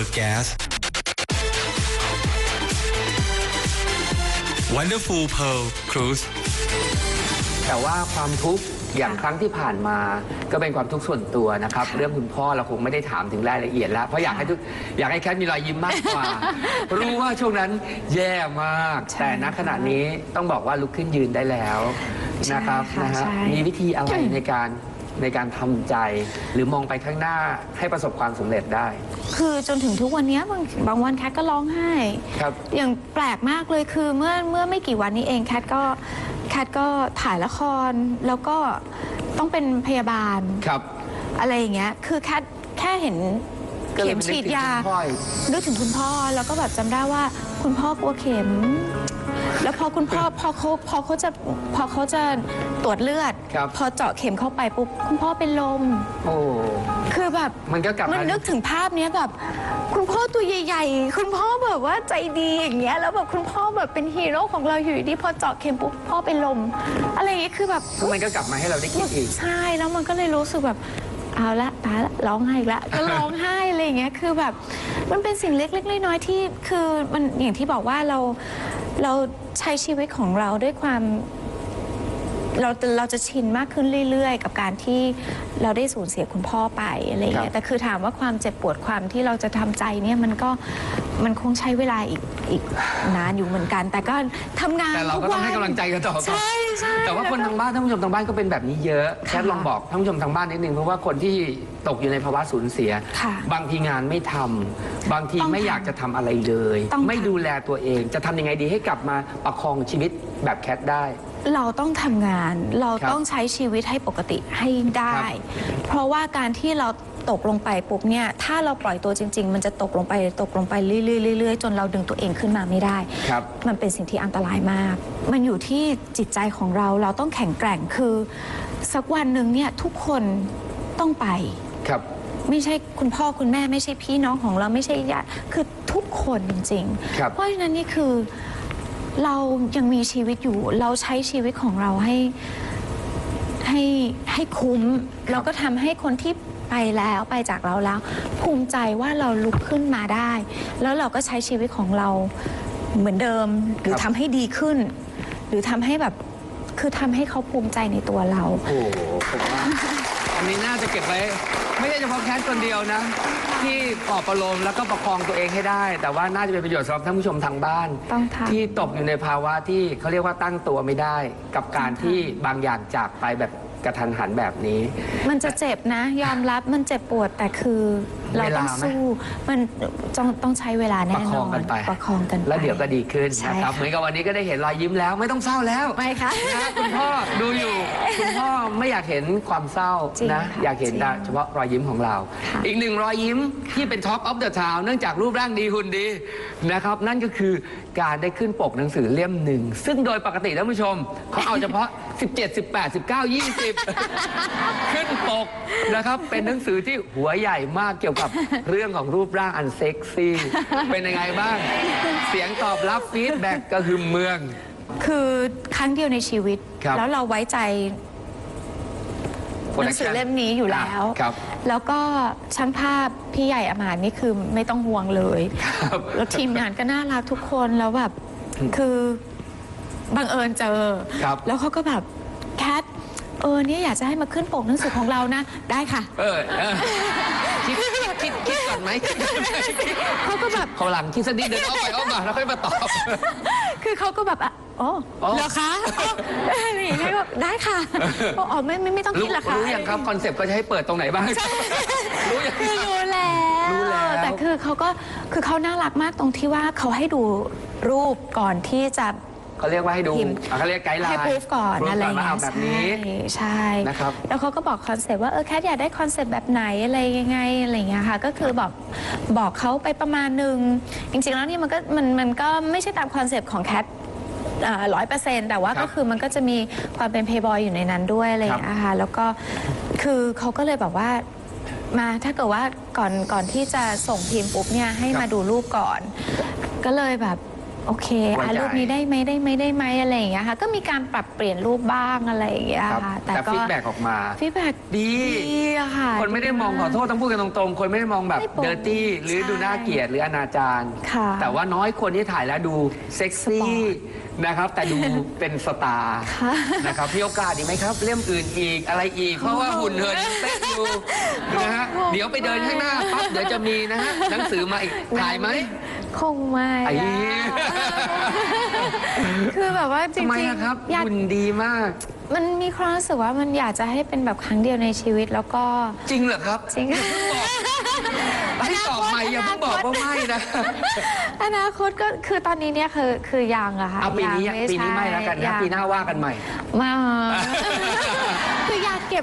Super Gas Wonderful Pearl Cruise แต่ว่าความทุกข์อย่างครั้งที่ผ่านมาก็เป็นความทุกข์ส่วนตัวนะครับ เรื่องคุณพ่อเราคงไม่ได้ถามถึงรายละเอียดแล้ว เพราะอยากให้ทุกอยากให้แคทมีรอยยิ้มมากกว่า รู้ว่าช่วงนั้นแย่มากใช่แต่ณขณะนี้ต้องบอกว่าลุกขึ้นยืนได้แล้วนะครับใช่ค่ะนะฮะใช่มีวิธีอะไรในการ ในการทำใจ หรือมองไปข้างหน้าให้ประสบความสำเร็จได้คือจนถึงทุกวันเนี้ยบางบางวันแคทก็ร้องไห้ ครับ อย่างแปลกมากเลยคือเมื่อเมื่อไม่กี่วันนี้เองแคทก็แคทก็ถ่ายละครแล้วก็ต้องเป็นพยาบาลครับ อะไรอย่างเงี้ยคือแคทแค่เห็นก็เลเข็ยมไม่นึกฉีดถึงยาคุณพ่ออีก นึกถึงคุณพ่อแล้วก็แบบจำได้ว่าคุณพ่อ กลัวเข็ม แล้วพอคุณพ่อพอเขาพอเขาจะพอเขาจะตรวจเลือด ครับ พอเจาะเข็มเข้าไปปุ๊บคุณพ่อเป็นลม โอ้ คือแบบมันก็กลับมันมานึกถึงภาพเนี้ยแบบ คุณพ่อตัวใหญ่ๆ คุณพ่อแบบว่าใจดีอย่างเงี้ยแล้วแบบคุณพ่อแบบเป็นฮีโร่ของเราอยู่ดีๆพอเจาะเข็มปุ๊บพ่อเป็นลม อะไรอย่างเงี้ยคือแบบมันก็กลับมาให้เราได้คิดอีก ใช่แล้วมันก็เลยรู้สึกแบบเอาละตายละร้องไห้อีกละก็ร้องไห้อะไรอย่างเงี้ยคือแบบ มันเป็นสิ่งเล็กๆน้อยๆที่คือมันอย่างที่บอกว่าเราเรา ใช้ชีวิตของเราด้วยความ เราเราจะชินมากขึ้นเรื่อยๆ กับการที่เราได้สูญเสียคุณพ่อไปอะไรอย่างเงี้ครัยบแต่คือถามว่าความเจ็บปวดความที่เราจะทำใจเนี่ยมันก็มันคงใช้เวลาอีกอีกนานอยู่เหมือนกัน แต่ก็ทำงานแต่เราก็ต้องให้กำลังใจกันต่อใช่ใช่แต่ว่าคนล้ก็ทางบ้านท่านผู้ชมทางบ้านก็เป็นแบบนี้เยอะแค่ลองบอกท่านผู้ชมทางบ้านนิดนึงเพราะว่าคนที่ตกอยู่ในภาวะสูญเสียค่ะบางทีงานไม่ทำบางทีต้องไม่ทำอยากจะทำอะไรเลยต้องไม่ทำดูแลตัวเองจะทำยังไงดีให้กลับมาประคองชีวิตแบบแคทได้ เราต้องทำงานเราครับต้องใช้ชีวิตให้ปกติให้ได้ครับเพราะว่าการที่เราตกลงไปปุ๊บเนี่ยถ้าเราปล่อยตัวจริง ๆ มันจะตกลงไปตกลงไปเรื่อยๆเรื่อยๆจนเราดึงตัวเองขึ้นมาไม่ได้ครับมันเป็นสิ่งที่อันตรายมาก มันอยู่ที่จิตใจของเราเราต้องแข็งแกร่งคือ สักวันหนึ่งเนี่ยทุกคนต้องไปครับไม่ใช่คุณพ่อคุณแม่ไม่ใช่พี่น้องของเราไม่ใช่ญาติคือทุกคนจริงครับๆเพราะฉะนั้นนี่คือ เรายังมีชีวิตอยู่ เราใช้ชีวิตของเราให้ให้ให้คุ้ม แล้วก็ทำให้คนที่ไปแล้วไปจากเราแล้ว ภูมิใจว่าเราลุกขึ้นมาได้ แล้วเราก็ใช้ชีวิตของเราเหมือนเดิม หรือทำให้ดีขึ้น หรือทำให้แบบคือทำให้เขาภูมิใจในตัวเรา โอ้โหผมว่าอันนี้น่าจะเก็บไว้ ไม่ใช่เฉพาะแคทคนเดียวนะ ที่ปลอบประโลมแล้วก็ประคองตัวเองให้ได้ แต่ว่าน่าจะเป็นประโยชน์สำหรับท่านผู้ชมทางบ้าน ต้องทำ ที่ตกอยู่ในภาวะที่เขาเรียกว่าตั้งตัวไม่ได้ กับการที่บางอย่างจากไปแบบกระทันหันแบบนี้ มันจะเจ็บนะ ยอมรับมันเจ็บปวดแต่คือ เราต้องเวลาไหมสู้มันต้องต้องใช้เวลาปแน่ระนคองอนกันไปประคองกันไปแล้วเดี๋ยวก็ดีขึ้นใช่นะครับค่ะเหมือนกับวันนี้ก็ได้เห็นรอยยิ้มแล้วไม่ต้องเศร้าแล้วไม่ค่ะนะคุณพ่อดูอยู่คุณพ่อไม่อยากเห็นความเศร้าจริงนะค่ะอยากเห็นจริงแต่เฉพาะรอยยิ้มของเราค่ะอีกหนึ่งรอยยิ้มที่เป็นท็อปออฟเดอะทาวเนื่องจากรูปร่างดีหุ่นดีนะครับ นั่นก็คือการได้ขึ้นปกหนังสือเล่มหนึ่ง ซึ่งโดยปกติท่านผู้ชมเขาเอาเฉพาะ 17 18 19 20 ขึ้นปกนะครับเป็นหนังสือที่หัวใหญ่มากเกี่ยวกับเรื่องของรูปร่างอันเซ็กซี่ เป็นยังไงบ้าง เสียงตอบรับฟีดแบ็กก็คือเมือง คือครั้งเดียวในชีวิต ครับ แล้วเราไว้ใจหนังสือเล่มนี้อยู่แล้วอะครับ แล้วก็ช่างภาพพี่ใหญ่อมานนี่คือไม่ต้องห่วงเลยครับ แล้วทีมงานก็น่ารักทุกคนแล้วแบบคือบังเอิญเจอ ครับ แล้วเขาก็แบบแคทเออเนี่ยอยากจะให้มาขึ้นปกหนังสือของเรานะ ได้ค่ะ เออเออ คิดคิดคิดก่อนไหมเขาก็แบบเขาหลังคิดสักนิดเดินอ้อมไปอ้อมมาแล้วค่อยมาตอบ คือเขาก็แบบอะอ๋ออ๋อ เหรอคะอ๋ออะไรอย่างเงี้ยก็ได้ค่ะบอกอ๋อไม่ไม่ไม่ต้องรู้คิดหรอกค่ะ รู้ยังครับคอนเซปต์ก็จะให้เปิดตรงไหนบ้าง รู้ยังคือรู้แล้วรู้แล้ว แต่คือเขาก็คือเขาน่ารักมากตรงที่ว่าเขาให้ดูรูปก่อนที่จะ เขาเรียกว่าให้ดูพิมพ์ อะเขาเรียกไกด์ไลน์ให้พูฟก่อน proof อะไรก่ว่าเงี้เอายแบบนี้ ใช่ใช่ นะครับ แล้วเขาก็บอกคอนเซปต์ว่าเออแคทอยากได้คอนเซปต์แบบไหนอะไรยังไงอะไรเงี้ยค่ะ ก็คือบอกบอกเขาไปประมาณหนึ่งจริงๆแล้วเนี่ยมันก็มันมันก็ไม่ใช่ตามคอนเซปต์ของแคทร้อยเปอร์เซ็นต์แต่ว่าครับก็คือมันก็จะมีความเป็นเพย์บอยอยู่ในนั้นด้วยอะไรอย่างเงี้ยค่ะแล้วก็คือเขาก็เลยบอกว่ามาถ้าเกิดว่าก่อนก่อนที่จะส่งพิมพ์ปุ๊บเนี่ยให้ครับ มาดูรูปก่อน ก็เลยแบบ โอเคไว้อะใจรูปนี้ได้ไหมได้ไหมได้ไหมอะไรอย่างเงี้ยค่ะ ก็มีการปรับเปลี่ยนรูปบ้างอะไรอย่างเงี้ยครับค่ะแต่ฟีดแบ็กออกมาฟีดแบ็กดี ดีอะค่ะ คนไม่ได้มองขอโทษต้องพูดกันตรงๆ คนไม่ได้มองแบบไม่โป๊ะเดอร์ตี้หรือใช่ดูน่าเกลียดหรืออนาจารค่ะแต่ว่าน้อยคนที่ถ่ายแล้วดูเซ็กสปอซี่ร์ตนะครับ แต่ดูเป็นสตาร์ค่ะนะครับพี่โอกาสอีกไหมครับ เล่มอื่นอีกอะไรอีก เพราะว่าหุ่นเหินเป๊ะอยู่นะฮะเดี๋ยวไปเดินข้างหน้าปั๊บเดี๋ยวจะมีนะฮะหนังสือมาอีกถ่ายไหม คงไม่ไอ้ อะคือแบบว่าจริทำงไมอะครับๆอยาก หุ่นดีมาก มันมีความรู้สึกว่ามันอยากจะให้เป็นแบบครั้งเดียวในชีวิตแล้วก็จริงเหรอครับจริง ให้ตอบใหม่อย่าเพิ่งบอกว่าไม่นะ อนาคตก็คือตอนนี้เนี่ยคือคือยังอะค่ะเอาปีนี้ยังปีนี้ไม่แล้วกันใช่นะ ยังปีหน้าว่ากันใหม่ มาคืออยา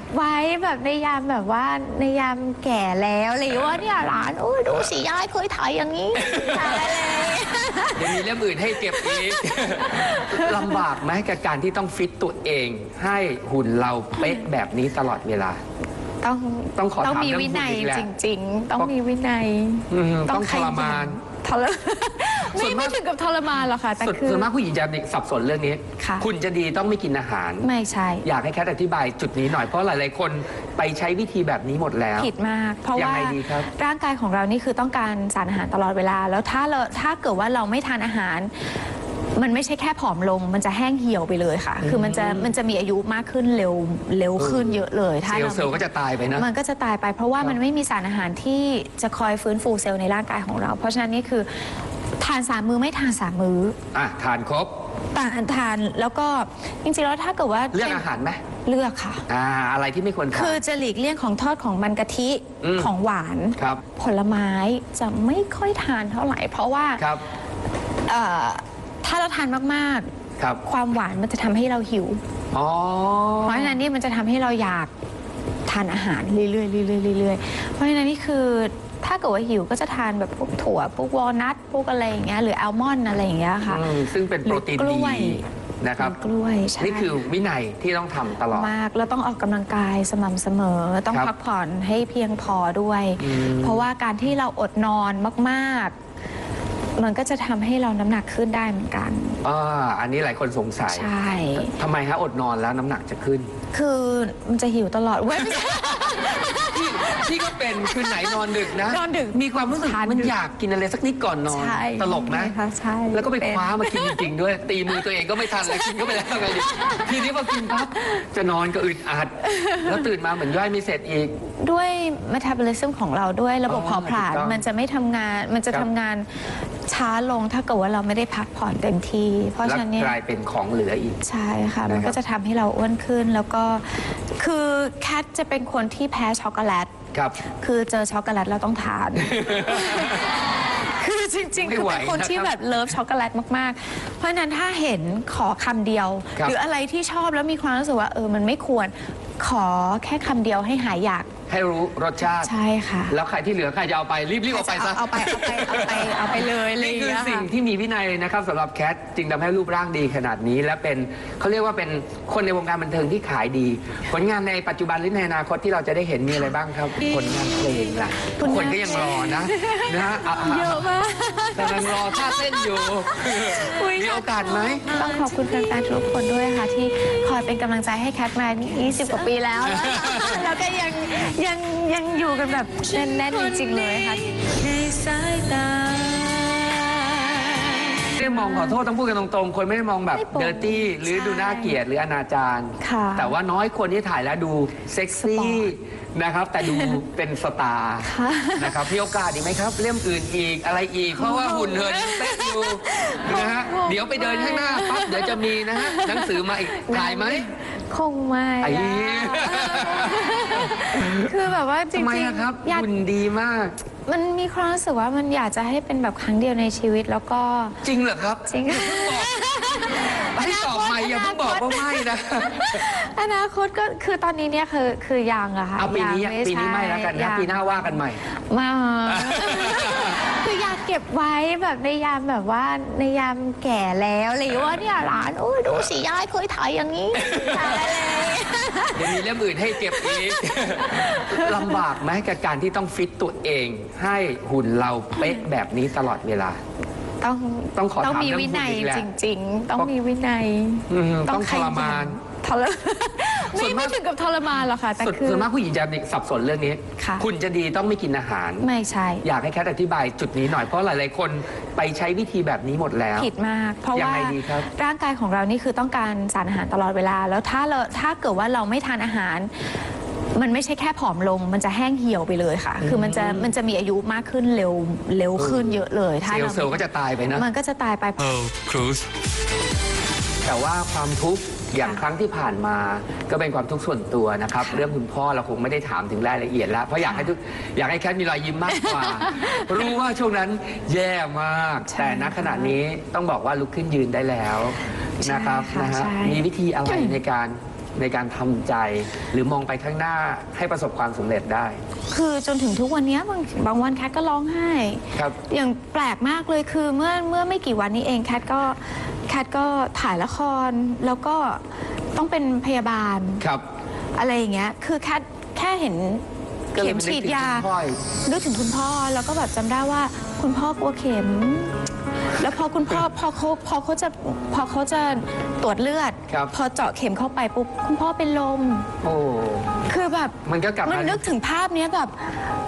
กเก็บไว้แบบในยามแบบว่าในยามแก่แล้วอะไรอย่างเงี้ยว่าเนี่ยหลานโอ้ยดูสิยายเคยถ่ายอย่างนี้ถ่ายอะไรเดี๋ยวมีเล่มอื่นให้เก็บอีกลำบากไหมกับการที่ต้องฟิตตัวเอง ให้หุ่นเราเป๊ะแบบนี้ตลอดเวลา ต้องต้องขอต้องถามมีเรื่องวินัยหุ่นอีกแหละจริง ๆ ต้องมีวินัย อืมต้องทขยันรมานทรส่ ไม่วนมากไม่ถึงกับทรมานหรอกค่ะ แต่ส่วนคือ ส่วนมากผู้หญิงจะสับสนเรื่องนี้ค่ะคุณจะดีต้องไม่กินอาหาร ไม่ใช่ อยากให้แคทอธิบายจุดนี้หน่อยเพราะหลาย ๆ คนไปใช้วิธีแบบนี้หมดแล้ว ผิดมาก เพราะยังว่าไงดีครับ ร่างกายของเรานี่คือต้องการสารอาหารตลอดเวลา แล้วถ้าเราถ้าเกิดว่าเราไม่ทานอาหาร มันไม่ใช่แค่ผอมลง มันจะแห้งเหี่ยวไปเลยค่ะ คือมันจะมันจะมีอายุมากขึ้นเร็วเร็วขึ้นเยอะเลยเซถ้าลเราล์เซลล์ก็จะตายไปนะ มันก็จะตายไปเพราะว่าครับมันไม่มีสารอาหารที่จะคอยฟื้นฟูเซลล์ในร่างกายของเรา เพราะฉะนั้นนี่คือ ทานสามมือไม่ทานสามมืออะทานครบทานทานแล้วก็จริงๆแล้วถ้าเกิดว่าเลือกอาหารไหมเลือกค่ะ อ่าอะไรที่ไม่ควรทาคือนจะหลีกเลี่ยงของทอดของมันกะทิอืมของหวานครับ ผลไม้จะไม่ค่อยทานเท่าไหร่ เพราะว่าครับเอ่อถ้าเราทานมากครับๆความหวานมันจะทำให้เราหิวอ๋อเพราะฉะนั้นนี่มันจะทำให้เราอยากทานอาหารเรื่อยๆเรื่อยๆเรื่อยๆเพราะฉะนั้นนี่คือ ถ้าเกิดว่าหิวก็จะทานแบบพวกถั่ว พวกวอลนัทพวกอะไรอย่างเงี้ยหรืออัลมอนด์อะไรอย่างเงี้ยค่ะอืมซึ่งเป็นโปรตีนหรือกล้ดีวย นะครับ กล้วยใช่นี่คือวินัยที่ต้องทำตลอด มากแล้วต้องออกกำลังกายสม่ำเสมอ ต้องครับพักผ่อนให้เพียงพอด้วย อืม เพราะว่าการที่เราอดนอนมากๆ มันก็จะทำให้เราน้ำหนักขึ้นได้เหมือนกัน อ่าอันนี้หลายคนสงสัยใช่ ทำไมฮะอดนอนแล้วน้ำหนักจะขึ้น คือมันจะหิวตลอดเว้ยไม่ใช่พี่พี่ก็ เป็นคืนไหนนอนดึกนะ นอนดึกมีความรู้สึกทานมันดึกอยากกินอะไรสักนิดก่อนนอน ใช่ตลกนะค่ะใช่แล้วก็ไปเนคว้ามากินจริงๆด้วย ตีมือตัวเองก็ไม่ทันแล้วกินก็ไปแล้วไงดิทีนี้พอกินปั๊บจะนอนก็อึดอัด แล้วตื่นมาเหมือนย่อยไม่เสร็จอีก ด้วยเมตาบอลิซึมของเราด้วยระบบอ๋อเผาผลาญถูกต้องมันจะไม่ทำงานมันจะครับ ทำงานช้าลงถ้าเกิดว่าเราไม่ได้พักผ่อนเต็มที่ เพราะแล้วฉะนั้นเนี่ย กลายเป็นของเหลืออีก ใช่ค่ะนะครับมันก็จะทำให้เราอ้วนขึ้นแล้วก็คือแคทจะเป็นคนที่แพ้ช็อกโกแลต ครับ คือเจอช็อกโกแลตเราต้องทาน คือจริงๆ ไม่คือไหวเป็นคนที่นะครับแบบเลิฟช็อกโกแลตมากๆ เพราะฉะนั้นถ้าเห็นขอคำเดียว ครับ หรืออะไรที่ชอบแล้วมีความรู้สึกว่าเออมันไม่ควรขอแค่คำเดียวให้หายอยาก ให้รู้รสชาติ ใช่ค่ะ แล้วใครที่เหลือใครจะเอาไปรีบๆเอาไปซะเอาไปเอาไปเอาไปเอาไปเลยอะไรนี่อย่างคือเงี้ยสิ่งค่ะที่มีวินัยนะครับสำหรับแคทจึงทำให้รูปร่างดีขนาดนี้ และเป็นเขาเรียกว่าเป็นคนในวงการบันเทิงที่ขายดี ผลงานในปัจจุบันหรือในอนาคตที่เราจะได้เห็นมีอะไรบ้างครับ ผลงานเพลงล่ะผลงาน คนก็ยังรอนะนะฮะอะเยอะมาก กำลังรอท่าเต้นอยู่อุ๊ย มีโอกาสไหม ต้องขอบคุณแฟนๆทุกคนด้วยค่ะ ที่คอยเป็นกำลังใจให้แคทมา 20 กว่าปีแล้ว แล้วแล้วก็ยังยังยังอยู่กันแบบแน่นๆจริงๆเลยค่ะในสายตาไม่ได้มองขอโทษต้องพูดกันตรงๆ คนไม่ได้มองแบบไม่โป๊ะเดอร์ตี้หรือใช่ดูน่าเกลียดหรืออนาจารค่ะแต่ว่าน้อยคนที่ถ่ายแล้วดูเซ็กสปอซี่ร์ตนะครับ แต่ดูเป็นสตาร์ค่ะนะครับพี่โอกาสอีกไหมครับ เล่มอื่นอีกอะไรอีก เพราะว่าหุ่นเหินเป๊ะอยู่นะฮะเดี๋ยวไปเดินข้างหน้าปั๊บเดี๋ยวจะมีนะฮะหนังสือมาอีกถ่ายไหม คงไม่ไอ้ อะคือแบบว่าจริทำงไมอะครับๆอยาก หุ่นดีมาก มันมีความรู้สึกว่ามันอยากจะให้เป็นแบบครั้งเดียวในชีวิตแล้วก็จริงเหรอครับจริง ให้ตอบใหม่อย่าเพิ่งบอกว่าไม่นะ อนาคตก็คือตอนนี้เนี่ยคือคือยังอะค่ะเอาปีนี้ยังปีนี้ไม่แล้วกันใช่นะยังปีหน้าว่ากันใหม่ มาคืออยาก เก็บไว้แบบในยามแบบว่าในยามแก่แล้วอะไรอย่างเงี้ยว่าเนี่ยหลานโอ้ยดูสิยายเคยถ่ายอย่างนี้ถ่ายอะไรเดี๋ยวมีเล่มอื่นให้เก็บอีก ลำบากไหมกับการที่ต้องฟิตตัวเอง ให้หุ่นเราเป๊ะแบบนี้ตลอดเวลา ต้องต้องขอต้องถามมีเรื่องวินัยหุ่นอีกแหละจริง ๆ ต้องมีวินัยอืมต้องทขรยันมาน ทร ส่ไม่วนมากไม่ถึงกับทรมานหรอกค่ะ แต่ส่วนคือ ส่วนมากผู้หญิงจะสับสนเรื่องนี้ค่ะคุณจะดีต้องไม่กินอาหาร ไม่ใช่ อยากให้แคทอธิบายจุดนี้หน่อยเพราะหลาย ๆ คนไปใช้วิธีแบบนี้หมดแล้ว ผิดมาก เพราะยังว่าไงดีครับ ร่างกายของเรานี่คือต้องการสารอาหารตลอดเวลา แล้วถ้าเราถ้าเกิดว่าเราไม่ทานอาหาร มันไม่ใช่แค่ผอมลง มันจะแห้งเหี่ยวไปเลยค่ะ คือมันจะมันจะมีอายุมากขึ้นเร็วเร็วขึ้นเยอะเลยเซถ้าลเราล์เซลล์ก็จะตายไปนะ มันก็จะตายไป Pearl Cruise แต่ว่าความทุกข์ อย่างค่ะครั้งที่ผ่านมาก็เป็นความทุกข์ส่วนตัวนะครับค่ะเรื่องคุณพ่อเราคงไม่ได้ถามถึงรายละเอียดแล้ว เพราะอยากให้ทุกอยากให้แคทมีรอยยิ้มมากกว่า รู้ว่าช่วงนั้นแย่มากใช่แต่ณขณะนี้ต้องบอกว่าลุกขึ้นยืนได้แล้วใช่นะครับค่ะนะฮะใช่มีวิธีอะไรในการในการทำใจหรือมองไปข้างหน้าให้ประสบความสำเร็จได้ คือจนถึงทุกวันเนี้ยบางบางวันแคทก็ร้องไห้ครับอย่างแปลกมากเลยคือเมื่อเมื่อไม่กี่วันนี้เองแคทก็ แคทก็ถ่ายละครแล้วก็ต้องเป็นพยาบาล ครับ อะไรอย่างเงี้ย คือแค่แค่เห็นก็เลเข็ยมไม่นึกฉีดถึงยาคุณพ่ออีกนึกถึงคุณพ่อแล้วก็แบบจำได้ว่าคุณพ่อกลัวเข็ม แล้วพอคุณพ่อพอเขาพอเขาจะพอเขาจะตรวจเลือด ครับ พอเจาะเข็มเข้าไปปุ๊บคุณพ่อเป็นลม โอ้ คือแบบมันก็กลับมันมานึกถึงภาพเนี้ยแบบ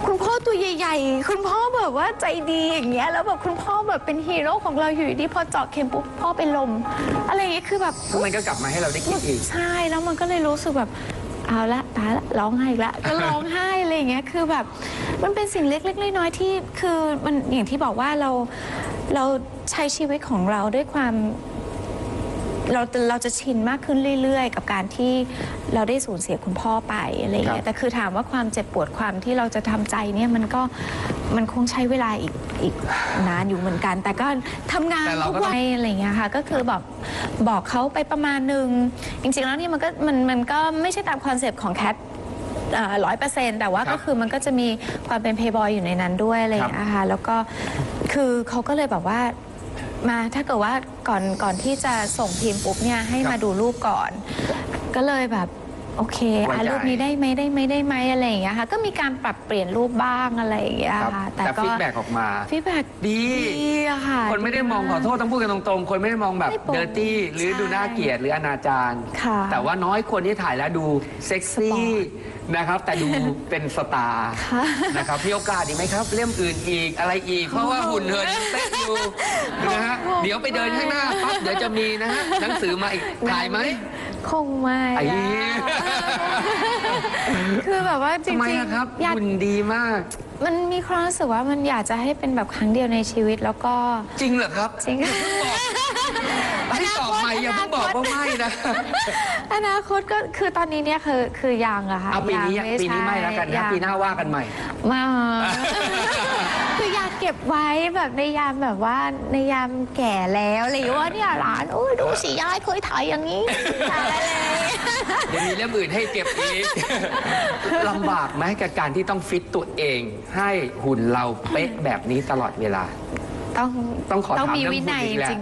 คุณพ่อตัวใหญ่ ๆ คุณพ่อแบบว่าใจดีอย่างเงี้ยแล้วแบบคุณพ่อแบบเป็นฮีโร่ของเราอยู่ดีๆพอเจาะเข็มปุ๊บพ่อเป็นลม อะไรอย่างเงี้ยคือแบบมันก็กลับมาให้เราได้คิดอีก ใช่ แล้วมันก็เลยรู้สึกแบบเอาละตายละร้องไห้อีกละก็ร้องไห้อะไรอย่างเงี้ยคือแบบมันเป็นสิ่งเล็กๆน้อยๆที่คือมันอย่างที่บอกว่าเรา เราใช้ชีวิตของเราด้วยความเราเราจะชินมากขึ้นเรื่อยๆ กับการที่เราได้สูญเสียคุณพ่อไปอะไรอย่างเงี้ครัยบแต่คือถามว่าความเจ็บปวดความที่เราจะทำใจเนี่ยมันก็มันคงใช้เวลาอีกอีกนานอยู่เหมือนกัน แต่ก็ทำงานแต่เราทุก็กต้องวันอะไรอย่างเงี้ยค่ะก็คือแบบบอกเขาไปประมาณหนึ่งจริงๆแล้วเนี่ยมันก็มันมันก็ไม่ใช่ตามคอนเซปต์ของแคทร้อยเปอร์เซ็นต์แต่ว่าครับก็คือมันก็จะมีความเป็นเพย์บอยอยู่ในนั้นด้วยอะไรอย่างเงี้ยค่ะแล้วก็ คือเขาก็เลยแบบว่ามาถ้าเกิดว่าก่อนก่อนที่จะส่งพิมปุ๊บเนี่ยให้มาดูรูปก่อน ก็เลยแบบ โอเคไว้อะใจรูปนี้ได้ไหมได้ไหมได้ไหมอะไรอย่างเงี้ยค่ะ ก็มีการปรับเปลี่ยนรูปบ้างอะไรอย่างเงี้ยครับค่ะแต่ก็ฟีดแบ็กออกมา ฟีดแบ็กดี ดีอะค่ะ คนไม่ได้มองขอโทษต้องพูดกันตรงๆ คนไม่ได้มองแบบไม่โป๊ะเดอร์ตี้หรือใช่ดูน่าเกลียดหรืออนาจารค่ะแต่ว่าน้อยคนที่ถ่ายแล้วดูเซ็กสปอซี่ร์ตนะครับ แต่ดูเป็นสตาร์ค่ะนะครับมีโอกาสอีกไหมครับ เล่มอื่นอีกอะไรอีก เพราะว่าหุ่นเหินเต้นอยู่นะฮะเดี๋ยวไปเดินข้างหน้าปั๊บเดี๋ยวจะมีนะฮะหนังสือมาอีกถ่ายไหม คงไม่ไอ้ อะคือแบบว่าจริทำงไมอะครับๆอยาก หุ่นดีมาก มันมีความรู้สึกว่ามันอยากจะให้เป็นแบบครั้งเดียวในชีวิตแล้วก็จริงเหรอครับจริง ให้ตอบใหม่ อย่าเพิ่งบอกว่าไม่นะ อนาคตก็คือตอนนี้เนี่ยคือคือยังอะค่ะเอาปีนี้ยังปีนี้ไม่แล้วกันใช่นะยังปีหน้าว่ากันใหม่มาคืออยากเก็บไว้แบบในยามแบบว่าในยามแก่แล้วอะไรอย่างเงี้ยว่าเนี่ยหลานโอ้ยดูสิยายเคยถ่ายอย่างนี้ถ่ายอะไรเดี๋ยวมีเล่มอื่นให้เก็บอีกลำบากไหมกับการที่ต้องฟิตตัวเอง ให้หุ่นเราเป๊ะแบบนี้ตลอดเวลา ต้องต้องขอต้องถามมีเรื่องวินัยหุ่นอีกแหละจริง